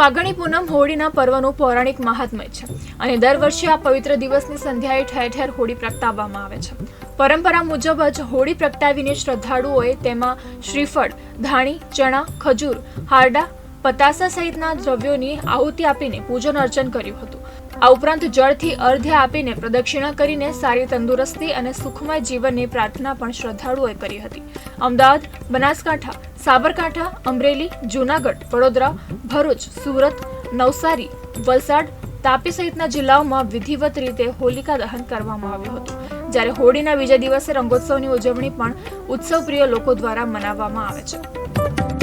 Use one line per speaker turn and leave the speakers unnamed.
ફાગણી પૂનમ હોળીના પર્વનું પૌરાણિક મહાત્મય છે અને દર વર્ષે આ પવિત્ર દિવસની સંધ્યાએ ઠેર ઠેર હોળી પ્રગટાવવામાં આવે છે. પરંપરા મુજબ જ હોળી પ્રગટાવીને શ્રદ્ધાળુઓએ તેમાં શ્રીફળ, ધાણી, ચણા, ખજૂર, હારડા, પતાસા સહિતના દ્રવ્યોની આહુતિ આપીને પૂજન અર્ચન કર્યું હતું. આ ઉપરાંત જળથી અર્ધ્ય આપીને પ્રદક્ષિણા કરીને સારી તંદુરસ્તી અને સુખમય જીવનની પ્રાર્થના પણ શ્રદ્ધાળુઓએ કરી હતી. અમદાવાદ, બનાસકાંઠા સાબરકાંઠા, અમરેલી, જૂનાગઢ, વડોદરા, ભરૂચ, સુરત, નવસારી, વલસાડ, તાપી સહિતના જિલ્લાઓમાં વિધિવત રીતે હોલિકા દહન કરવામાં આવ્યું હતું. જ્યારે હોળીના બીજા દિવસે રંગોત્સવની ઉજવણી પણ ઉત્સવપ્રિય લોકો દ્વારા મનાવવામાં આવે છે.